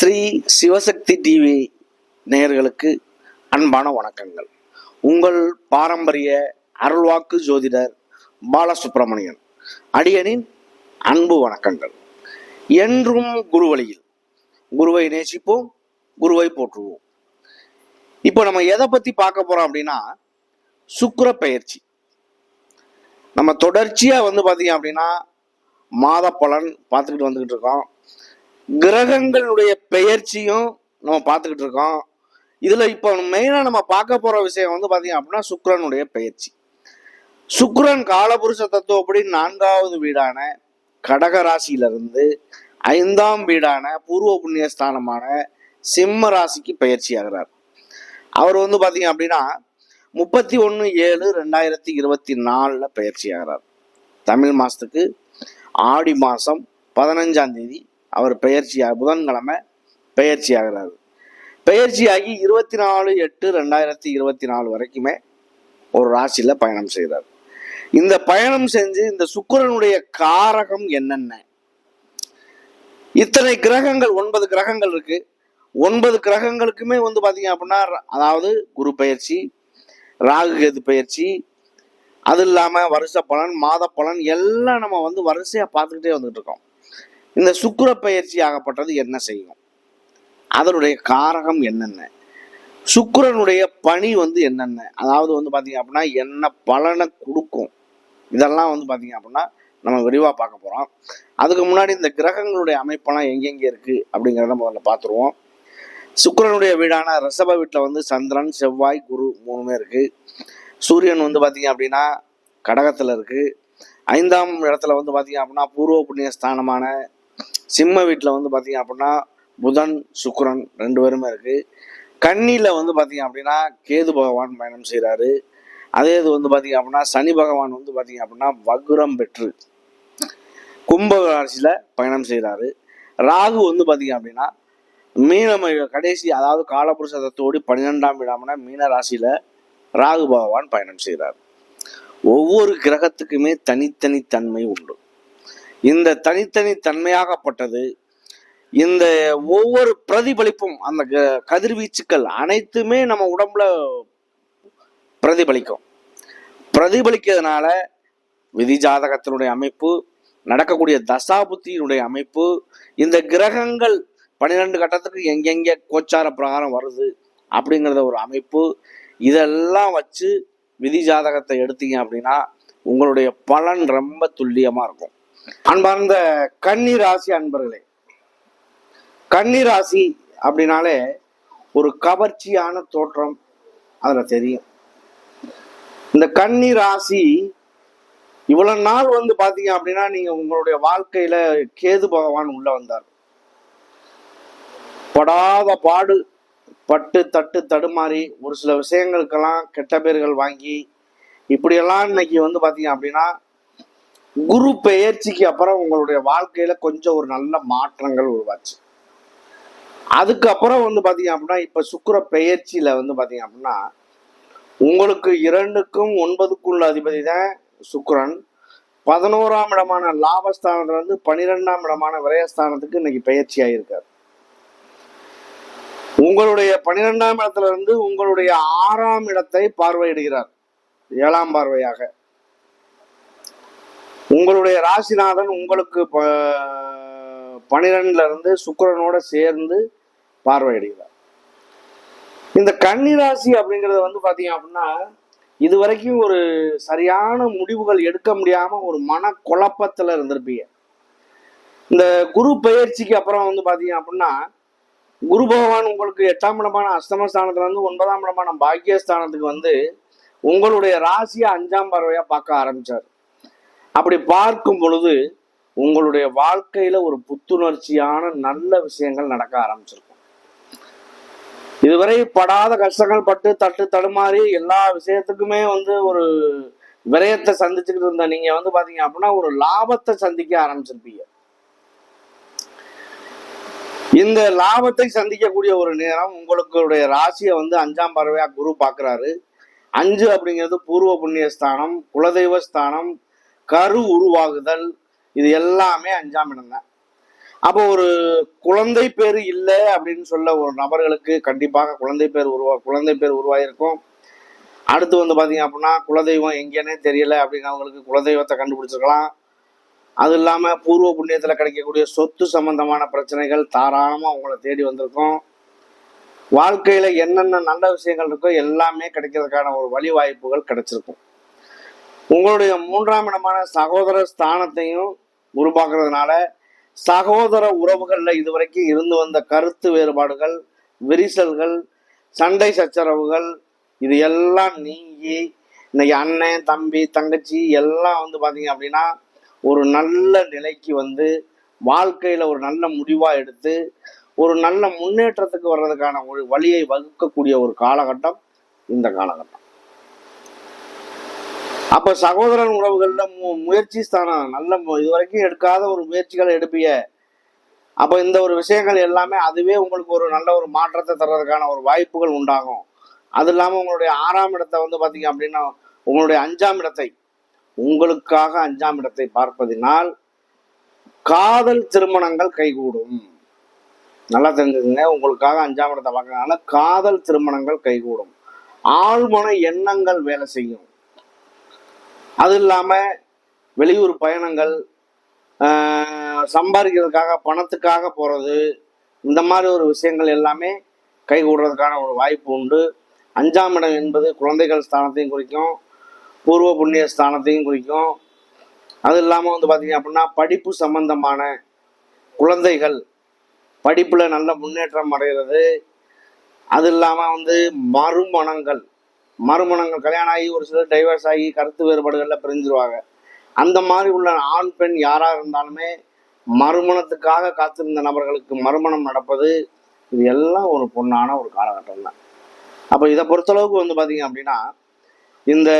Sri Sivasakthi TV நேயர்களுக்கு அன்பான வணக்கங்கள். உங்கள் பாரம்பரிய அருள்வாக்கு ஜோதிடர் பாலசுப்ரமணியன் அடியனின் அன்பு வணக்கங்கள். என்றும் குருவழியில் குருவை நேசிப்போம் குருவை போற்றுவோம். இப்போ நம்ம எதை பற்றி பார்க்க போகிறோம் அப்படின்னா சுக்கர பயிற்சி. நம்ம தொடர்ச்சியாக வந்து பார்த்தீங்க அப்படின்னா மாத பலன் பார்த்துக்கிட்டு வந்துக்கிட்டு இருக்கோம். கிரகங்களுடைய பெயர்ச்சியும் நம்ம பார்த்துக்கிட்டு இருக்கோம். இதுல இப்போ மெயினா நம்ம பார்க்க போற விஷயம் வந்து பாத்தீங்க அப்படின்னா சுக்ரனுடைய பெயர்ச்சி. சுக்ரன் காலபுருஷ தத்துவப்படி நான்காவது வீடான கடக ராசியிலிருந்து ஐந்தாம் வீடான பூர்வ புண்ணிய ஸ்தானமான சிம்ம ராசிக்கு பயிற்சி ஆகிறார். அவர் வந்து பாத்தீங்க அப்படின்னா முப்பத்தி ஒன்று ஏழு ரெண்டாயிரத்தி இருபத்தி நாலில் பயிற்சி ஆகிறார். தமிழ் மாதத்துக்கு ஆடி மாதம் பதினஞ்சாம் தேதி அவர் பெயர்ச்சியாக புதன்கிழமை பெயர்ச்சி ஆகிறாரு பெயர்ச்சியாகி இருபத்தி நாலு எட்டு ரெண்டாயிரத்தி இருபத்தி நாலு வரைக்குமே ஒரு ராசியில் பயணம் செய்கிறார். இந்த பயணம் செஞ்சு இந்த சுக்கிரனுடைய காரகம் என்னென்ன? இத்தனை கிரகங்கள் ஒன்பது கிரகங்கள் இருக்கு. ஒன்பது கிரகங்களுக்குமே வந்து பார்த்தீங்க அப்படின்னா அதாவது குரு பயிற்சி ராகு கேது பயிற்சி அது இல்லாமல் வருஷ பலன் மாத பலன் எல்லாம் நம்ம வந்து வரிசையாக பார்த்துக்கிட்டே வந்துட்டு இருக்கோம். இந்த சுக்கர பயிற்சி ஆகப்பட்டது என்ன செய்யும்? அதனுடைய காரகம் என்னென்ன? சுக்கிரனுடைய பணி வந்து என்னென்ன? அதாவது வந்து பார்த்தீங்க அப்படின்னா என்ன பலனை கொடுக்கும்? இதெல்லாம் வந்து பார்த்தீங்க அப்படின்னா நம்ம விரிவாக பார்க்க போகிறோம் அதுக்கு முன்னாடி இந்த கிரகங்களுடைய அமைப்பெல்லாம் எங்கெங்கே இருக்குது அப்படிங்கிறத முதல்ல பார்த்துருவோம் சுக்கிரனுடைய வீடான ரிஷப வீட்டில் வந்து சந்திரன் செவ்வாய் குரு மூணுமே இருக்குது சூரியன் வந்து பார்த்தீங்க அப்படின்னா கடகத்தில் இருக்குது ஐந்தாம் இடத்துல வந்து பார்த்தீங்க அப்படின்னா பூர்வ புண்ணிய ஸ்தானமான சிம்ம வீட்டில் வந்து பார்த்தீங்க அப்படின்னா புதன் சுக்கரன் ரெண்டு பேருமே இருக்குது கன்னியில் வந்து பார்த்தீங்க அப்படின்னா கேது பகவான் பயணம் செய்கிறாரு அதே இது வந்து பார்த்தீங்க அப்படின்னா சனி பகவான் வந்து பார்த்தீங்க அப்படின்னா வக்ரம் பெற்று கும்ப ராசியில் பயணம் செய்கிறாரு ராகு வந்து பார்த்தீங்க அப்படின்னா மீனம் கடைசி அதாவது காலபுருஷ தத்துவோடு பன்னிரெண்டாம் இடம்னா மீன ராசியில் ராகு பகவான் பயணம் செய்கிறார் ஒவ்வொரு கிரகத்துக்குமே தனித்தனி தன்மை உண்டு. இந்த தனித்தனி தன்மையாகப்பட்டது. இந்த ஒவ்வொரு பிரதிபலிப்பும் அந்த க- கதிர்வீச்சுக்கள் அனைத்துமே நம்ம உடம்புல பிரதிபலிக்கும். பிரதிபலிக்கிறதுனால விதி ஜாதகத்தினுடைய அமைப்பு நடக்கக்கூடிய தசாபுத்தியினுடைய அமைப்பு இந்த கிரகங்கள் பன்னிரெண்டு கட்டத்துக்கு எங்கெங்கே கோச்சார பிரகாரம் வருது அப்படிங்கிறத ஒரு அமைப்பு. இதெல்லாம் வச்சு விதி ஜாதகத்தை எடுத்தீங்க அப்படின்னா உங்களுடைய பலன் ரொம்ப துல்லியமாக இருக்கும். அன்பார்ந்த கன்னி ராசி அன்பர்களே கன்னி ராசி அப்படின்னாலே ஒரு கவர்ச்சியான தோற்றம் அதுல தெரியும். இந்த கன்னி ராசி இவ்வளவு நாள் வந்து பாத்தீங்க அப்படின்னா நீங்க உங்களுடைய வாழ்க்கையில கேது பகவான் உள்ள வந்தார். படாத பாடு பட்டு தட்டு தடுமாறி ஒரு சில விஷயங்களுக்கெல்லாம் கெட்ட பேர்கள் வாங்கி இப்படியெல்லாம் இன்னைக்கு வந்து பாத்தீங்க அப்படின்னா குரு பெயர்ச்சிக்கு அப்புறம் உங்களுடைய வாழ்க்கையில கொஞ்சம் ஒரு நல்ல மாற்றங்கள் உருவாச்சு. அதுக்கப்புறம் வந்து பாத்தீங்க அப்படின்னா இப்ப சுக்கர பெயர்ச்சியில வந்து பாத்தீங்க அப்படின்னா உங்களுக்கு இரண்டுக்கும் ஒன்பதுக்குள்ள அதிபதி தான் சுக்கரன். பதினோராம் இடமான லாபஸ்தானத்துல இருந்து பனிரெண்டாம் இடமான விரயஸ்தானத்துக்கு இன்னைக்கு பயிற்சி ஆயிருக்காரு உங்களுடைய பனிரெண்டாம் இடத்துல இருந்து உங்களுடைய ஆறாம் இடத்தை பார்வையிடுகிறார். ஏழாம் பார்வையாக. உங்களுடைய ராசிநாதன் உங்களுக்கு ப- பனிரெண்டுல இருந்து சுக்கரனோட சேர்ந்து பார்வையிடுகிறார். இந்த கன்னி ராசி வந்து பாத்தீங்க அப்படின்னா இது வரைக்கும் ஒரு சரியான முடிவுகள் எடுக்க முடியாம ஒரு மன குழப்பத்துல இருந்திருப்பீங்க. இந்த குரு பயிற்சிக்கு அப்புறம் வந்து பாத்தீங்க அப்படின்னா குரு பகவான் உங்களுக்கு எட்டாம் இடமான அஷ்டமஸ்தானத்துல இருந்து ஒன்பதாம் இடமான பாக்கியஸ்தானத்துக்கு வந்து உங்களுடைய ராசியை அஞ்சாம் பார்வையா பார்க்க ஆரம்பிச்சார். அப்படி பார்க்கும் பொழுது உங்களுடைய வாழ்க்கையில ஒரு புத்துணர்ச்சியான நல்ல விஷயங்கள் நடக்க ஆரம்பிச்சிருக்கும். இதுவரை படாத கஷ்டங்கள் பட்டு தட்டு தடுமாறி எல்லா விஷயத்துக்குமே வந்து ஒரு விரயத்தை சந்திச்சுக்கிட்டு இருந்த நீங்க வந்து பாத்தீங்க அப்படின்னா ஒரு லாபத்தை சந்திக்க ஆரம்பிச்சிருப்பீங்க. இந்த லாபத்தை சந்திக்கக்கூடிய ஒரு நேரம் உங்களுடைய ராசியை வந்து அஞ்சாம் பறவையா குரு பாக்குறாரு அஞ்சு அப்படிங்கிறது பூர்வ புண்ணிய ஸ்தானம் குலதெய்வ ஸ்தானம் கரு உருவாகுதல் இது எல்லாமே அஞ்சாம் இடம் தான் அப்போ ஒரு குழந்தை பேர் இல்லை அப்படின்னு சொல்ல ஒரு நபர்களுக்கு கண்டிப்பாக குழந்தை பேர் உருவா குழந்தை பேர் உருவாயிருக்கும். அடுத்து வந்து பார்த்தீங்க அப்படின்னா குலதெய்வம் எங்கேனே தெரியல அப்படிங்கிறவங்களுக்கு குலதெய்வத்தை கண்டுபிடிச்சிருக்கலாம். அது இல்லாமல் பூர்வ புண்ணியத்தில் கிடைக்கக்கூடிய சொத்து சம்பந்தமான பிரச்சனைகள் தாராளமாக உங்களை தேடி வந்திருக்கும். வாழ்க்கையில் என்னென்ன நல்ல விஷயங்கள் இருக்கோ எல்லாமே கிடைக்கிறதுக்கான ஒரு வழி வாய்ப்புகள் கிடைச்சிருக்கும். உங்களுடைய மூன்றாம் இடமான சகோதர ஸ்தானத்தையும் உருவாக்குறதுனால சகோதர உறவுகளில் இதுவரைக்கும் இருந்து வந்த கருத்து வேறுபாடுகள் விரிசல்கள் சண்டை சச்சரவுகள் இது எல்லாம் நீங்கி இன்னைக்கு அண்ணன் தம்பி தங்கச்சி எல்லாம் வந்து பார்த்தீங்க அப்படின்னா ஒரு நல்ல நிலைக்கு வந்து வாழ்க்கையில் ஒரு நல்ல முடிவாக எடுத்து ஒரு நல்ல முன்னேற்றத்துக்கு வர்றதுக்கான ஒரு வழியை வகுக்கக்கூடிய ஒரு காலகட்டம் இந்த காலகட்டம். அப்ப சகோதரன் உறவுகள்ல மு- முயற்சி ஸ்தானம் நல்ல மு- இதுவரைக்கும் எடுக்காத ஒரு முயற்சிகளை எடுப்பிய. அப்ப இந்த ஒரு விஷயங்கள் எல்லாமே அதுவே உங்களுக்கு ஒரு நல்ல ஒரு மாற்றத்தை தர்றதுக்கான ஒரு வாய்ப்புகள் உண்டாகும். அது இல்லாம உங்களுடைய ஆறாம் இடத்தை வந்து பாத்தீங்க அப்படின்னா உங்களுடைய அஞ்சாம் இடத்தை உங்களுக்காக அஞ்சாம் இடத்தை பார்ப்பதினால் காதல் திருமணங்கள் கைகூடும். நல்லா தெரிஞ்சுக்கங்க உங்களுக்காக அஞ்சாம் இடத்தை பார்க்கறதுனால காதல் திருமணங்கள் கைகூடும். ஆழ்மன எண்ணங்கள் வேலை செய்யும். அது இல்லாமல் வெளியூர் பயணங்கள் சம்பாதிக்கிறதுக்காக பணத்துக்காக போகிறது இந்த மாதிரி ஒரு விஷயங்கள் எல்லாமே கைகூடுறதுக்கான ஒரு வாய்ப்பு உண்டு. அஞ்சாம் இடம் என்பது குழந்தைகள் ஸ்தானத்தையும் குறிக்கும் பூர்வ புண்ணிய ஸ்தானத்தையும் குறிக்கும். அது இல்லாமல் வந்து பார்த்திங்க அப்படின்னா படிப்பு சம்பந்தமான குழந்தைகள் படிப்பில் நல்ல முன்னேற்றம் அடைகிறது அது இல்லாமல் வந்து மறுமணங்கள் மறுமணங்கள் கல்யாணம் ஆகி ஒரு சிலர் டைவர்ஸ் ஆகி கருத்து வேறுபாடுகளில் பிரிஞ்சிருவாங்க. அந்த மாதிரி உள்ள ஆண் பெண் யாராக இருந்தாலுமே மறுமணத்துக்காக காத்திருந்த நபர்களுக்கு மறுமணம் நடப்பது இது எல்லாம் ஒரு பொண்ணான ஒரு காலகட்டம் தான். அப்போ இதை பொறுத்தளவுக்கு வந்து பார்த்தீங்க அப்படின்னா இந்த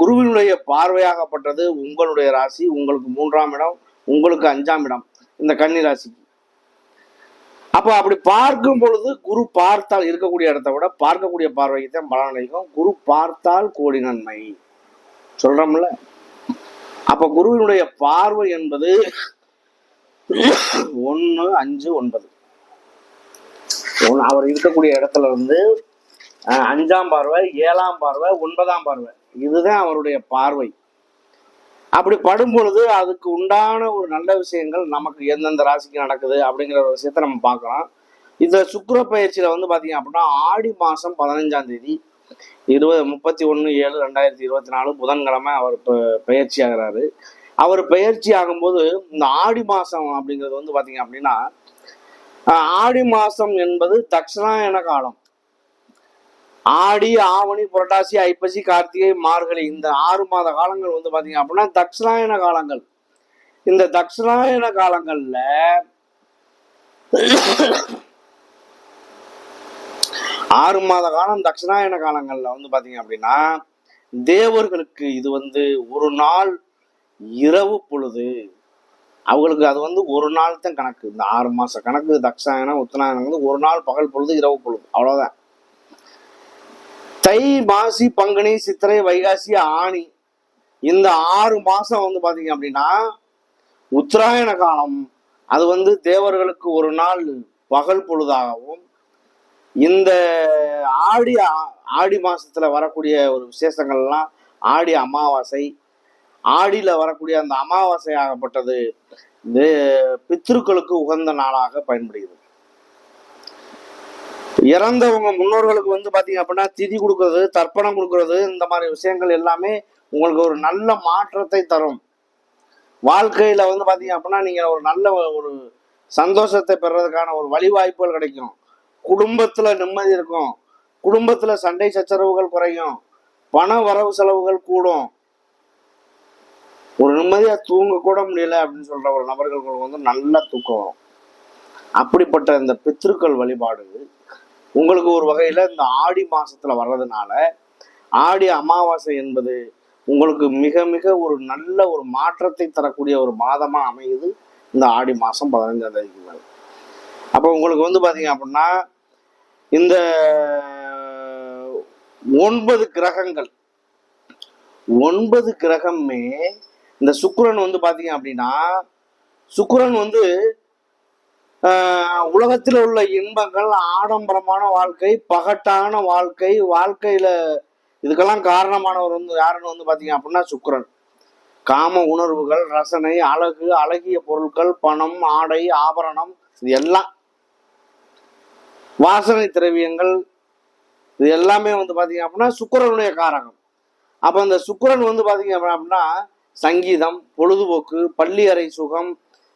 குருவினுடைய பார்வையாகப்பட்டது உங்களுடைய ராசி உங்களுக்கு மூன்றாம் இடம் உங்களுக்கு அஞ்சாம் இடம் இந்த கன்னி ராசிக்கு. அப்போ அப்படி பார்க்கும் பொழுது குரு பார்த்தால் இருக்கக்கூடிய இடத்த விட பார்க்கக்கூடிய பார்வைக்கு தான் பலன் அளிக்கும் குரு பார்த்தால் கோடி நன்மை. சொல்றோம்ல? அப்ப குருவினுடைய பார்வை என்பது ஒன்று அஞ்சு ஒன்பது. அவர் இருக்கக்கூடிய இடத்துல இருந்து அஹ், அஞ்சாம் பார்வை ஏழாம் பார்வை ஒன்பதாம் பார்வை. இதுதான் அவருடைய பார்வை. அப்படி படும் பொழுது அதுக்கு உண்டான ஒரு நல்ல விஷயங்கள் நமக்கு எந்தெந்த ராசிக்கு நடக்குது அப்படிங்கிற ஒரு விஷயத்த நம்ம பார்க்கலாம். இந்த சுக்கிர பயிற்சியில வந்து பாத்தீங்க அப்படின்னா ஆடி மாசம் பதினஞ்சாம் தேதி இருபது முப்பத்தி ஒன்று ஏழு ரெண்டாயிரத்தி இருபத்தி நாலு புதன்கிழமை அவர் பயிற்சி ஆகிறாரு. அவர் பயிற்சி ஆகும்போது இந்த ஆடி மாசம் அப்படிங்கிறது வந்து பாத்தீங்க அப்படின்னா ஆடி மாசம் என்பது தட்சிணாயன காலம். ஆடி ஆவணி புரட்டாசி ஐப்பசி கார்த்திகை மார்கழி இந்த ஆறு மாத காலங்கள் வந்து பார்த்தீங்க அப்படின்னா தட்சிணாயன காலங்கள். இந்த தட்சிணாயன காலங்களில் ஆறு மாத காலம் தட்சிணாயன காலங்களில் வந்து பார்த்தீங்க அப்படின்னா தேவர்களுக்கு இது வந்து ஒரு நாள் இரவு பொழுது. அவங்களுக்கு அது வந்து ஒரு நாள் தான் கணக்கு. இந்த ஆறு மாத கணக்கு தட்சாயனம் உத்தராயணம் வந்து ஒரு நாள் பகல் பொழுது இரவு பொழுது. அவ்வளோதான் தை மாசி பங்குனி சித்திரை வைகாசி ஆணி இந்த ஆறு மாசம் வந்து பாத்தீங்க அப்படின்னா உத்தராயண காலம். அது வந்து தேவர்களுக்கு ஒரு நாள் பகல் பொழுதாகவும் இந்த ஆடி ஆடி மாசத்துல வரக்கூடிய ஒரு விசேஷங்கள்லாம் ஆடி அமாவாசை. ஆடியில வரக்கூடிய அந்த அமாவாசை ஆகப்பட்டது இது பித்ருக்களுக்கு உகந்த நாளாக பயன்படுகிறது. இறந்தவங்க முன்னோர்களுக்கு வந்து பாத்தீங்க அப்படின்னா திதி கொடுக்கறது தர்ப்பணம் கொடுக்கறது இந்த மாதிரி விஷயங்கள் எல்லாமே உங்களுக்கு ஒரு நல்ல மாற்றத்தை தரும். வாழ்க்கையில வந்து பாத்தீங்க அப்படின்னா நீங்க ஒரு நல்ல ஒரு சந்தோஷத்தை பெறதுக்கான ஒரு வழிவாய்ப்புகள் கிடைக்கும். குடும்பத்துல நிம்மதி இருக்கும். குடும்பத்துல சண்டை சச்சரவுகள் குறையும். பண வரவு செலவுகள் கூடும். ஒரு நிம்மதியா தூங்க கூட முடியல அப்படின்னு சொல்ற ஒரு நபர்களுக்கு வந்து நல்ல தூக்கம் வரும். அப்படிப்பட்ட இந்த பித்ருக்கள் வழிபாடு உங்களுக்கு ஒரு வகையில் இந்த ஆடி மாதத்தில் வர்றதுனால ஆடி அமாவாசை என்பது உங்களுக்கு மிக மிக ஒரு நல்ல ஒரு மாற்றத்தை தரக்கூடிய ஒரு மாதமாக அமையுது இந்த ஆடி மாதம் பதினஞ்சாம் தேதிக்கு மேலே. அப்போ உங்களுக்கு வந்து பார்த்தீங்க அப்படின்னா இந்த ஒன்பது கிரகங்கள் ஒன்பது கிரகமே இந்த சுக்கரன் வந்து பார்த்தீங்க அப்படின்னா சுக்கரன் வந்து உலகத்தில் உள்ள இன்பங்கள் ஆடம்பரமான வாழ்க்கை பகட்டான வாழ்க்கை வாழ்க்கையில இதுக்கெல்லாம் காரணமானவர் வந்து யாருன்னு வந்து பாத்தீங்க அப்படின்னா சுக்கிரன். காம உணர்வுகள் ரசனை அழகு அழகிய பொருட்கள் பணம் ஆடை ஆபரணம் இது எல்லாம். வாசனை திரவியங்கள் இது எல்லாமே வந்து பாத்தீங்க அப்படின்னா சுக்கரனுடைய காரகம். அப்ப இந்த சுக்கரன் வந்து பாத்தீங்க அப்படின்னா சங்கீதம் பொழுதுபோக்கு பள்ளி அறை சுகம்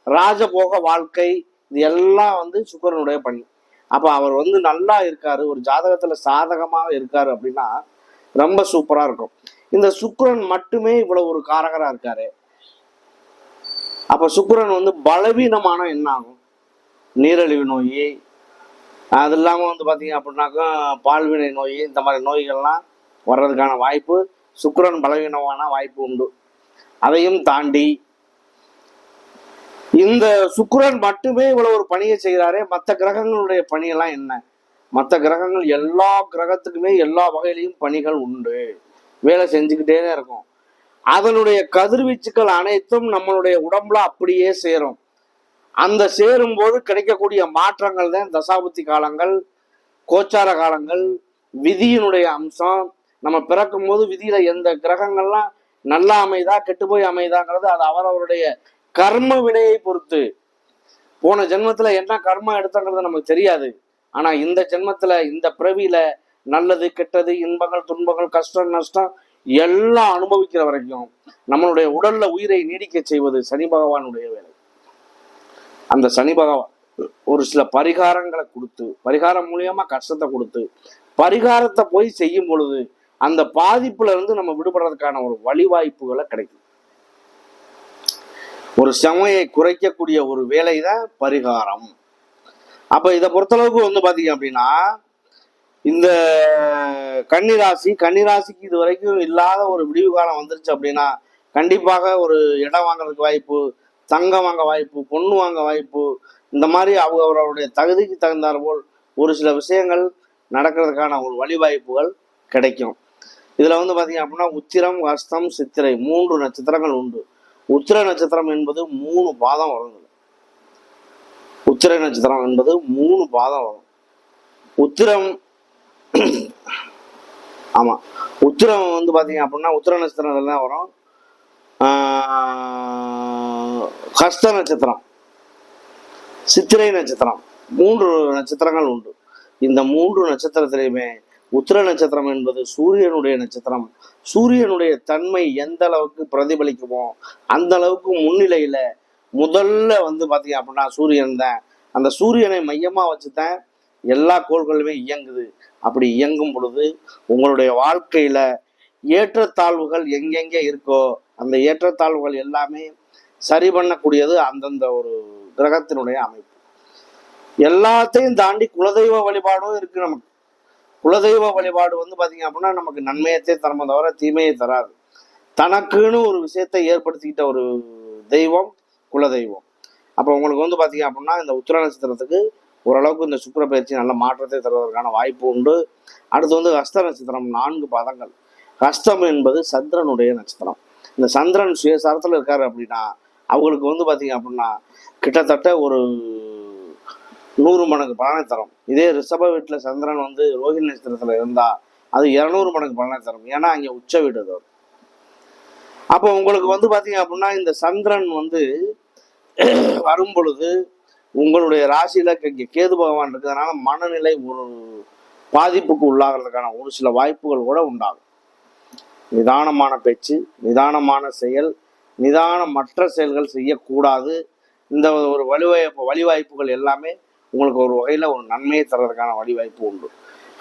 ராஜபோக வாழ்க்கை இது எல்லாம் வந்து சுக்கரனுடைய பணி. அப்போ அவர் வந்து நல்லா இருக்காரு ஒரு ஜாதகத்துல சாதகமாக இருக்காரு அப்படின்னா ரொம்ப சூப்பராக இருக்கும். இந்த சுக்கரன் மட்டுமே இவ்வளவு ஒரு காரகராக இருக்காரு. அப்போ சுக்கரன் வந்து பலவீனமான என்ன ஆகும் நீரிழிவு நோய் அது இல்லாமல் வந்து பார்த்தீங்க அப்படின்னாக்கா பால்வினை நோய் இந்த மாதிரி நோய்கள்லாம் வர்றதுக்கான வாய்ப்பு சுக்கரன் பலவீனமான வாய்ப்பு உண்டு. அதையும் தாண்டி இந்த சுக்கரன் மட்டுமே இவ்வளவு ஒரு பணியை செய்கிறாரே மற்ற கிரகங்களுடைய பணியெல்லாம் என்ன? மற்ற கிரகங்கள் எல்லா கிரகத்துக்குமே எல்லா வகையிலையும் பணிகள் உண்டு. வேலை செஞ்சுக்கிட்டே தான் இருக்கும். அதனுடைய கதிர்வீச்சுக்கள் அனைத்தும் நம்மளுடைய உடம்புல அப்படியே சேரும். அந்த சேரும் போது கிடைக்கக்கூடிய மாற்றங்கள் தான் தசாபுத்தி காலங்கள் கோச்சார காலங்கள் விதியினுடைய அம்சம். நம்ம பிறக்கும் போது விதியில எந்த கிரகங்கள்லாம் நல்லா அமைதா கெட்டு போய் அமைதாங்கிறது அது அவரவருடைய கர்ம வினையை பொறுத்து. போன ஜென்மத்துல என்ன கர்மம் எடுத்தங்கிறது நமக்கு தெரியாது. ஆனா இந்த ஜென்மத்துல இந்த பிறவியில நல்லது கெட்டது இன்பங்கள் துன்பங்கள் கஷ்டம் நஷ்டம் எல்லாம் அனுபவிக்கிற வரைக்கும் நம்மளுடைய உடல்ல உயிரை நீடிக்க செய்வது சனி பகவானுடைய வேலை. அந்த சனி பகவான் ஒரு சில பரிகாரங்களை கொடுத்து பரிகாரம் மூலியமா கஷ்டத்தை கொடுத்து பரிகாரத்தை போய் செய்யும் பொழுது அந்த பாதிப்புல இருந்து நம்ம விடுபடுறதுக்கான ஒரு வழிவாய்ப்புகளை கிடைக்கும். ஒரு சுமையை குறைக்கக்கூடிய ஒரு வேலை தான் பரிகாரம். அப்போ இதை பொறுத்தளவுக்கு வந்து பார்த்தீங்க அப்படின்னா இந்த கன்னிராசி கன்னிராசிக்கு இது வரைக்கும் இல்லாத ஒரு விடிவு காலம் வந்துருச்சு அப்படின்னா கண்டிப்பாக ஒரு இடம் வாங்குறதுக்கு வாய்ப்பு தங்கம் வாங்க வாய்ப்பு பொண்ணு வாங்க வாய்ப்பு இந்த மாதிரி அவங்க அவருடைய தகுதிக்கு தகுந்தார் போல் ஒரு சில விஷயங்கள் நடக்கிறதுக்கான ஒரு வழிவாய்ப்புகள் கிடைக்கும். இதில் வந்து பார்த்தீங்க அப்படின்னா உத்திரம் ஹஸ்தம் சித்திரை மூன்று நட்சத்திரங்கள் உண்டு. உத்திர நட்சத்திரம் என்பது மூணு பாதம் வரும். உத்திர நட்சத்திரம் என்பது மூணு பாதம் வரும். உத்திரம் ஆமா. உத்திரம் வந்து பாத்தீங்க அப்படின்னா உத்திர நட்சத்திரம் இதெல்லாம் வரும். ஹஸ்த நட்சத்திரம் சித்திரை நட்சத்திரம் மூன்று நட்சத்திரங்கள் உண்டு. இந்த மூன்று நட்சத்திரத்திலையுமே உத்திர நட்சத்திரம் என்பது சூரியனுடைய நட்சத்திரம். சூரியனுடைய தன்மை எந்த அளவுக்கு பிரதிபலிக்குமோ அந்த அளவுக்கு முன்னிலையில முதல்ல வந்து பாத்தீங்க அப்படின்னா சூரியன் தான். அந்த சூரியனை மையமா வச்சுதான் எல்லா கோள்களுமே இயங்குது. அப்படி இயங்கும் பொழுது உங்களுடைய வாழ்க்கையில ஏற்றத்தாழ்வுகள் எங்கெங்கே இருக்கோ அந்த ஏற்றத்தாழ்வுகள் எல்லாமே சரி பண்ணக்கூடியது அந்தந்த ஒரு கிரகத்தினுடைய அமைப்பு. எல்லாத்தையும் தாண்டி குலதெய்வ வழிபாடும் இருக்கு நமக்கு. குலதெய்வ வழிபாடு வந்து பார்த்தீங்க அப்படின்னா நமக்கு நன்மையத்தை தரமே தவிர தீமையை தராது. தனக்குன்னு ஒரு விஷயத்தை ஏற்படுத்திக்கிட்ட ஒரு தெய்வம் குலதெய்வம். அப்போ உங்களுக்கு வந்து பார்த்தீங்க அப்படின்னா இந்த உத்திர நட்சத்திரத்துக்கு ஓரளவுக்கு இந்த சுக்கிர பயிற்சி நல்ல மாற்றத்தை தருவதற்கான வாய்ப்பு உண்டு. அடுத்து வந்து ஹஸ்த நட்சத்திரம் நான்கு பாதங்கள். ஹஸ்தம் என்பது சந்திரனுடைய நட்சத்திரம். இந்த சந்திரன் சுயசாரத்தில் இருக்காரு அப்படின்னா அவங்களுக்கு வந்து பார்த்தீங்க அப்படின்னா கிட்டத்தட்ட ஒரு நூறு மடங்கு பலனை தரும். இதே ரிஷப வீட்டில் சந்திரன் வந்து ரோஹிணி நட்சத்திரத்தில் இருந்தால் அது இரநூறு மடங்கு பலனை தரும். ஏன்னா அங்கே உச்ச வீடு அது. அப்போ உங்களுக்கு வந்து பார்த்தீங்க அப்படின்னா இந்த சந்திரன் வந்து வரும் பொழுது உங்களுடைய ராசியில் இங்கே கேது பகவான் இருக்கிறதுனால மனநிலை ஒரு பாதிப்புக்கு உள்ளாகிறதுக்கான ஒரு சில வாய்ப்புகள் கூட உண்டாகும். நிதானமான பேச்சு நிதானமான செயல் நிதானமற்ற செயல்கள் செய்யக்கூடாது. இந்த ஒரு வழிவாய்ப்பு வழிவாய்ப்புகள் எல்லாமே உங்களுக்கு ஒரு வகையில் ஒரு நன்மையை தர்றதுக்கான வழிவாய்ப்பு உண்டு.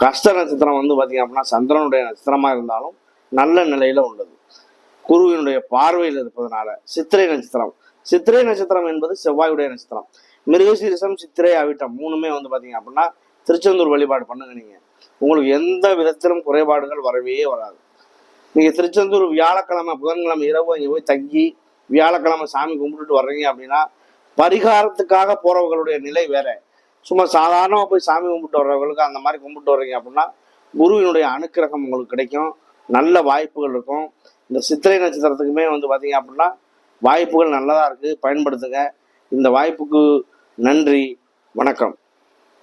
கஷ்ட நட்சத்திரம் வந்து பார்த்தீங்க அப்படின்னா சந்திரனுடைய நட்சத்திரமாக இருந்தாலும் நல்ல நிலையில் உள்ளது. குருவினுடைய பார்வையில் இருப்பதனால சித்திரை நட்சத்திரம். சித்திரை நட்சத்திரம் என்பது செவ்வாயுடைய நட்சத்திரம். மிருகசீரிசம் சித்திரை ஆவிட்டம் மூணுமே வந்து பார்த்தீங்க அப்படின்னா திருச்செந்தூர் வழிபாடு பண்ணுங்க நீங்கள் உங்களுக்கு எந்த விதத்திலும் குறைபாடுகள் வரவே வராது. நீங்கள் திருச்செந்தூர் வியாழக்கிழமை புதன்கிழமை இரவு இங்கே போய் தங்கி வியாழக்கிழமை சாமி கும்பிட்டுட்டு வர்றீங்க அப்படின்னா பரிகாரத்துக்காக போறவங்களுடைய நிலை வேற. சும்மா சாதாரணமாக போய் சாமி கும்பிட்டு வர்றவங்களுக்கு அந்த மாதிரி கும்பிட்டு வர்றீங்க அப்படின்னா குருவினுடைய அனுக்கிரகம் உங்களுக்கு கிடைக்கும். நல்ல வாய்ப்புகள் இருக்கும். இந்த சித்திரை நட்சத்திரத்துக்குமே வந்து பார்த்தீங்க அப்படின்னா வாய்ப்புகள் நல்லதாக இருக்குது பயன்படுத்துங்க. இந்த வாய்ப்புக்கு நன்றி. வணக்கம்.